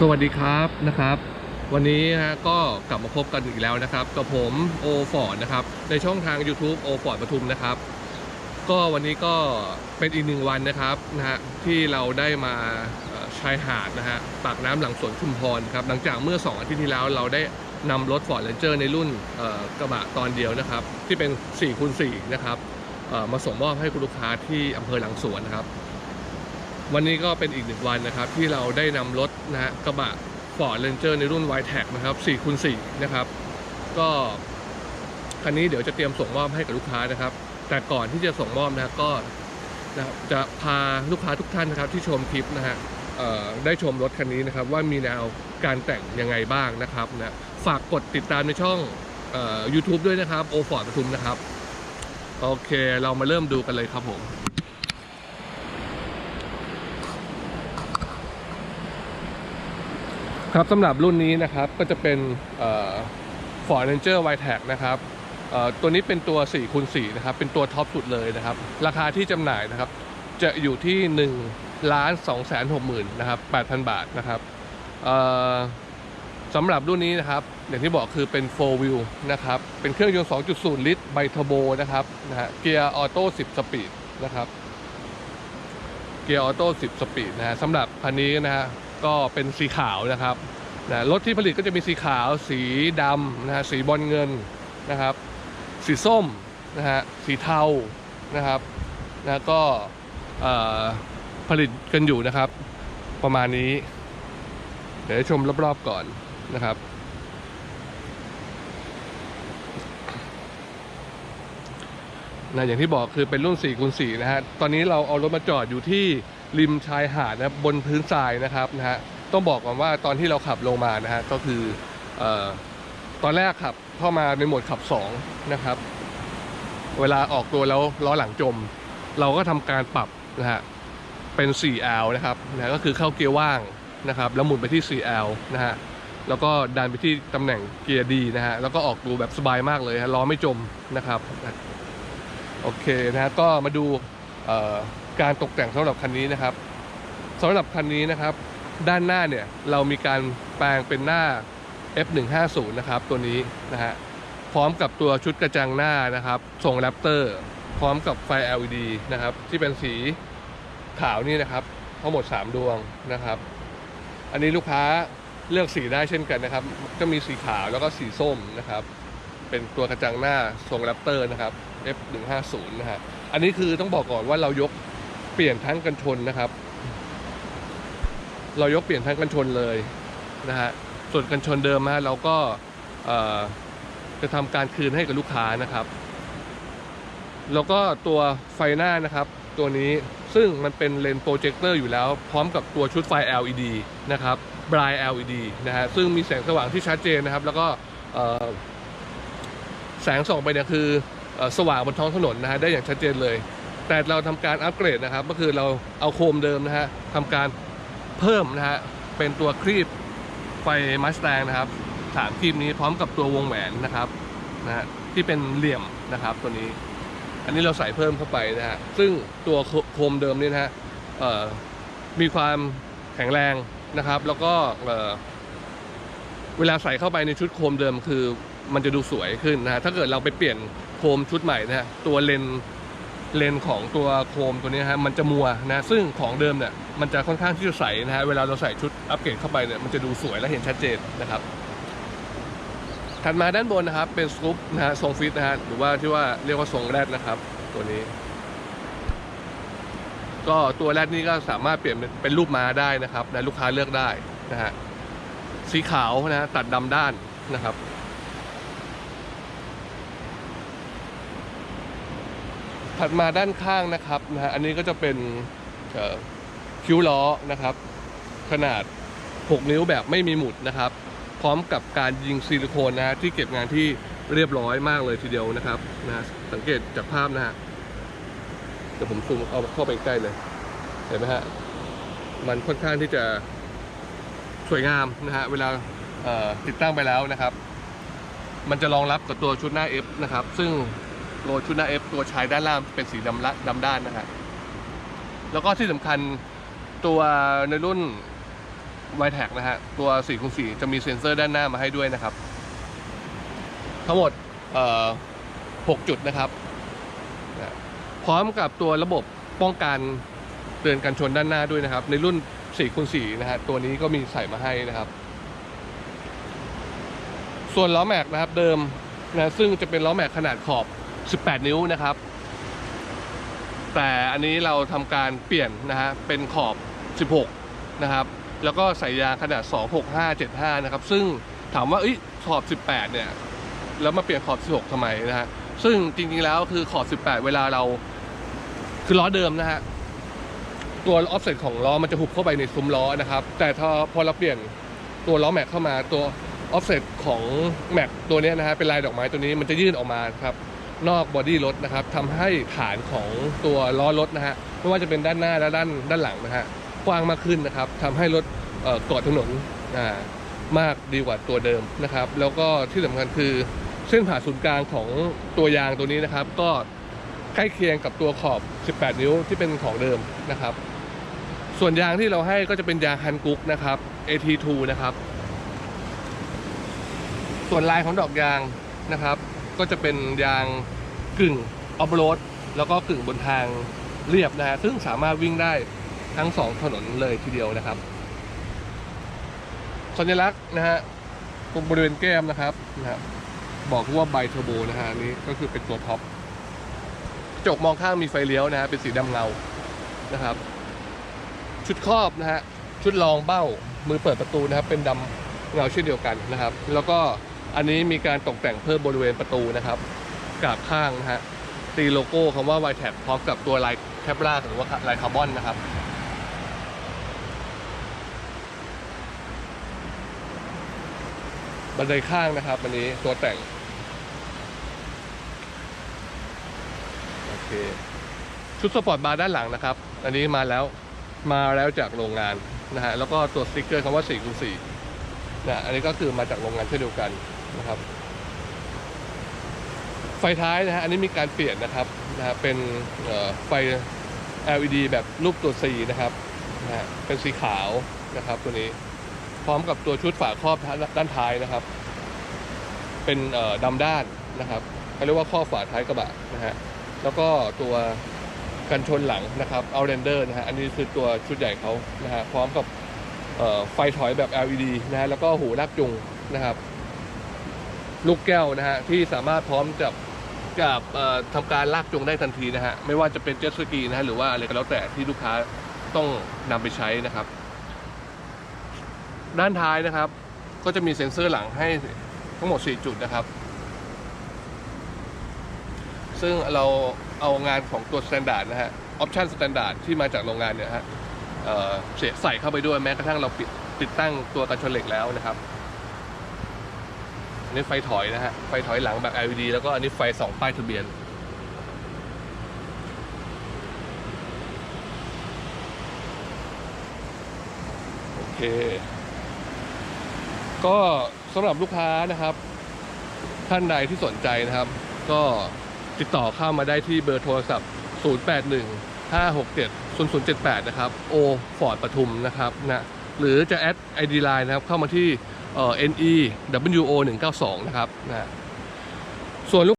สวัสดีครับนะครับ วันนี้ฮะก็กลับมาพบกันอีกแล้วนะครับกับผมโอฟอร์ดนะครับในช่องทาง YouTube โอฟอร์ดปทุมนะครับ ก็วันนี้ก็เป็นอีกหนึ่งวันนะครับนะฮะที่เราได้มาชายหาดนะฮะปากน้ำหลังสวนชุมพรครับหลังจากเมื่อ 2 อาทิตย์ที่แล้วเราได้นำรถ Ford Ranger ในรุ่นกระบะตอนเดียวนะครับ ที่เป็น4คูณ4นะครับมาส่งมอบให้คุณลูกค้าที่อำเภอหลังสวนนะครับ วันนี้ก็เป็นอีกหนึ่งวันนะครับที่เราได้นำรถนะฮะกระบะ Ford Ranger ในรุ่น y t e c นะครับ4คูณ4นะครับ ก็คันนี้เดี๋ยวจะเตรียมส่งมอบให้กับลูกค้านะครับ แต่ก่อนที่จะส่งมอบนะครับก็นะครับจะพาลูกค้าทุกท่านนะครับที่ชมคลิปนะฮะได้ชมรถคันนี้นะครับ ว่ามีแนวการแต่งยังไงบ้างนะครับนะฝากกดติดตามในช่องออ YouTube ด้วยนะครับโอฟอร์ดปทุมนะครับ โอเคเรามาเริ่มดูกันเลยครับผม ครับสำหรับรุ่นนี้นะครับก็จะเป็นเอ่อ Ford Ranger w i t e c นะครับตัวนี้เป็นตัว4คูณ4นะครับเป็นตัวท็อปสุดเลยนะครับราคาที่จำหน่ายนะครับจะอยู่ที่1ล้าน2แสน6หมื่นนะครับ8,000 บาทนะครับสำหรับรุ่นนี้นะครับอย่างที่บอกคือเป็น 4 wheel นะครับเป็นเครื่องยนต์ 2.0 ลิตรไบเทอร์โบนะครับนะฮะเกียร์ออโต้ 10 สปีดนะครับเกียร์ออโต้ 10 สปีดนะฮะสำหรับคันนี้นะฮะ ก็เป็นสีขาวนะครับนะรถที่ผลิตก็จะมีสีขาว สีดำนะฮะสีบอลเงินนะครับ สีส้มนะฮะสีเทานะครับนะก็ผลิตกันอยู่นะครับ ประมาณนี้ เดี๋ยวชมรอบๆก่อนนะครับนะอย่างที่บอกคือเป็นรุ่น4คูณ4นะฮะตอนนี้เราเอารถมาจอดอยู่ที่ริมชายหาดนะบนพื้นทรายนะครับนะฮะต้องบอกก่อนว่าตอนที่เราขับลงมานะฮะก็คืออตอนแรกขับเข้ามาในโหมดขับ2นะครับ เวลาออกตัวแล้วล้อหลังจม เราก็ทำการปรับนะฮะเป็น 4L นะครับนะก็คือเข้าเกียร์ว่างนะครับ แล้วหมุนไปที่ 4L นะฮะแล้วก็ดันไปที่ตำแหน่งเกียร์ดีนะฮะแล้วก็ออกตัวแบบสบายมากเลยฮะล้อไม่จมนะครับ โอเคนะฮะก็มาดู การตกแต่งสำหรับคันนี้นะครับสำหรับคันนี้นะครับ ด้านหน้าเนี่ยเรามีการแปลงเป็นหน้า F150 นะครับ ตัวนี้นะฮะพร้อมกับตัวชุดกระจังหน้านะครับทรงแรปเตอร์พร้อมกับไฟ LED นะครับ ที่เป็นสีขาวนี่นะครับ ทั้งหมด 3 ดวงนะครับ อันนี้ลูกค้าเลือกสีได้เช่นกันนะครับ ก็มีสีขาวแล้วก็สีส้มนะครับ เป็นตัวกระจังหน้าทรงแรปเตอร์นะครับ F150 นะฮะอันนี้คือต้องบอกก่อนว่าเรายก เปลี่ยนทั้งกันชนนะครับ เรายกเปลี่ยนทั้งกันชนเลยนะฮะส่วนกันชนเดิมฮะเราก็จะทำการคืนให้กับลูกค้านะครับแล้วก็ตัวไฟหน้านะครับ ตัวนี้ซึ่งมันเป็นเลนส์โปรเจคเตอร์อยู่แล้ว พร้อมกับตัวชุดไฟ LED นะครับบราย LED นะฮะซึ่งมีแสงสว่างที่ชัดเจนนะครับ แล้วก็แสงส่องไปเนี่ยคืออสว่างบนท้องถนนนะฮะได้อย่างชัดเจนเลย แต่เราทำการอัปเกรดนะครับ ก็คือเราเอาโคมเดิมนะฮะทำการเพิ่มนะฮะเป็นตัวครีบไฟมัสแตงนะครับสามครีบนี้พร้อมกับตัววงแหวนนะครับนะฮะที่เป็นเหลี่ยมนะครับตัวนี้ อันนี้เราใส่เพิ่มเข้าไปนะฮะซึ่งตัวโคมเดิมนี่นะฮะมีความแข็งแรงนะครับ แล้วก็เวลาใส่เข้าไปในชุดโคมเดิมคือมันจะดูสวยขึ้นนะฮะถ้าเกิดเราไปเปลี่ยนโคมชุดใหม่นะฮะตัวเลน เลนของตัวโคมตัวนี้ฮะมันจะมัวนะซึ่งของเดิมเนี่ยมันจะค่อนข้างที่จะใสนะฮะเวลาเราใส่ชุดอัปเกรดเข้าไปเนี่ยมันจะดูสวยและเห็นชัดเจนนะครับถัดมาด้านบนนะครับเป็นสกูปนะฮะทรงฟิตนะฮะหรือว่าที่ว่าเรียกว่าทรงแรดนะครับตัวนี้ ก็ตัวแรดนี้ก็สามารถเปลี่ยนเป็นรูปม้าได้นะครับนะลูกค้าเลือกได้นะฮะสีขาวนะฮะตัดดำด้านนะครับ ถัดมาด้านข้างนะครับนะฮะอันนี้ก็จะเป็นคิ้วล้อนะครับ ขนาด 6 นิ้วแบบไม่มีหมุดนะครับ พร้อมกับการยิงซิลิโคนนะฮะที่เก็บงานที่เรียบร้อยมากเลยทีเดียวนะครับนะสังเกตจากภาพนะฮะเดี๋ยวผมซูมเอาเข้าไปใกล้เลย เห็นไหมฮะมันค่อนข้างที่จะสวยงามนะฮะเวลาติดตั้งไปแล้วนะครับ มันจะรองรับกับตัวชุดหน้า F นะครับ ซึ่ง ตัวชุดหน้า F ตัวชายด้านล่างเป็นสีดำละดำด้านนะฮะแล้วก็ที่สำคัญตัวในรุ่นไวแท็กนะฮะตัว4คูณ4จะมีเซ็นเซอร์ด้านหน้ามาให้ด้วยนะครับ ทั้งหมดเอ่อ6จุดนะครับ พร้อมกับตัวระบบป้องกันเตือนกันชนด้านหน้าด้วยนะครับ ในรุ่น4คูณ4นะฮะตัวนี้ก็มีใส่มาให้นะครับ ส่วนล้อแม็กนะครับเดิมนะซึ่งจะเป็นล้อแม็กขนาดขอบ 18 นิ้วนะครับ แต่อันนี้เราทำการเปลี่ยนนะฮะเป็นขอบ 16 นะครับ แล้วก็ใส่ยางขนาด 26575 นะครับ ซึ่งถามว่าเอ้ยขอบ 18 เนี่ย แล้วมาเปลี่ยนขอบ 16 ทำไมนะฮะ ซึ่งจริงๆแล้วคือขอบ 18 เวลาเราคือล้อเดิมนะฮะตัวออฟเซ็ตของล้อมันจะหุบเข้าไปในซุ้มล้อนะครับ แต่ถ้าพอเราเปลี่ยนตัวล้อแม็กเข้ามาตัวออฟเซ็ตของแม็กตัวนี้นะฮะเป็นลายดอกไม้ตัวนี้มันจะยื่นออกมาครับ นอกบอดี้รถนะครับทำให้ฐานของตัวล้อรถนะฮะไม่ว่าจะเป็นด้านหน้าและด้านด้านหลังนะฮะกว้างมากขึ้นนะครับทำให้รถเกาะถนนมากดีกว่าตัวเดิมนะครับ แล้วก็ที่สำคัญคือเส้นผ่าศูนย์กลางของตัวยางตัวนี้นะครับ ก็ใกล้เคียงกับตัวขอบ 18 นิ้วที่เป็นของเดิมนะครับ ส่วนยางที่เราให้ก็จะเป็นยางฮันกุกนะครับ AT2 นะครับ ส่วนลายของดอกยางนะครับ ก็จะเป็นยางกึ่งออฟโรดแล้วก็กึ่งบนทางเรียบนะฮะซึ่งสามารถวิ่งได้ทั้งสองถนนเลยทีเดียวนะครับสัญลักษณ์นะฮะตรงบริเวณแก้มนะครับนะครับ บอกว่าไบเทอร์โบนะฮะนนี้ก็คือเป็นตัวท็อปกระจกมองข้างมีไฟเลี้ยวนะฮะเป็นสีดำเงานะครับ ชุดครอบนะฮะชุดรองเบ้ามือเปิดประตูนะครับ เป็นดำเงาเช่นเดียวกันนะครับ แล้วก็ อันนี้มีการตกแต่งเพิ่มบริเวณประตูนะครับกราบข้างนะฮะตีโลโก้คำว่า y t a g พร้อมกับตัวลายแคปราหรือว่าลายคาร์บอนนะครับ บันไดข้างนะครับอันนี้ตัวแต่ง โอเค ชุดสปอร์ตบาร์ด้านหลังนะครับ อันนี้มาแล้วมาแล้วจากโรงงานนะฮะแล้วก็ตัวสติ๊กเกอร์คำว่า4คูณ4นะอันนี้ก็คือมาจากโรงงานเช่นเดียวกัน นะครับ ไฟท้ายนะฮะอันนี้มีการเปลี่ยนนะครับนะฮะเป็นไฟ LED แบบรูปตัว C นะครับนะฮะเป็นสีขาวนะครับตัวนี้พร้อมกับตัวชุดฝาครอบด้านท้ายนะครับ เป็นดำด้านนะครับเขาเรียกว่าข้อฝาท้ายกระบะนะฮะแล้วก็ตัวกันชนหลังนะครับเอาเรนเดอร์นะฮะอันนี้คือตัวชุดใหญ่เขานะฮะพร้อมกับไฟถอยแบบ LED นะฮะแล้วก็หูลากจุงนะครับ ลูกแก้วนะฮะที่สามารถพร้อมกับเอ่อทำการลากจูงได้ทันทีนะฮะไม่ว่าจะเป็นเจ็ตสกีนะฮะหรือว่าอะไรก็แล้วแต่ที่ลูกค้าต้องนำไปใช้นะครับ ด้านท้ายนะครับ ก็จะมีเซ็นเซอร์หลังให้ทั้งหมด 4 จุดนะครับ ซึ่งเราเอางานของตัว s แ a นดาร์ดนะฮะออปชันสแตนดาร์ดที่มาจากโรงงานเนี่ยฮะเสียใส่เข้าไปด้วยแม้กระทั่งเราปิดติดตั้งตัวกันชนเหล็กแล้วนะครับ นี้ไฟถอยนะฮะ ไฟถอยหลังแบบ LED แล้วก็อันนี้ไฟสองป้ายทะเบียน โอเค ก็สำหรับลูกค้านะครับ ท่านใดที่สนใจนะครับ ก็ติดต่อเข้ามาได้ที่เบอร์โทรศัพท์ 081 567 0078 นะครับ โอฟอร์ดปทุมนะครับนะหรือจะแอด ID Line นะครับ เข้ามาที่ เอ่อ NE WO 192 นะครับนะส่วนลูก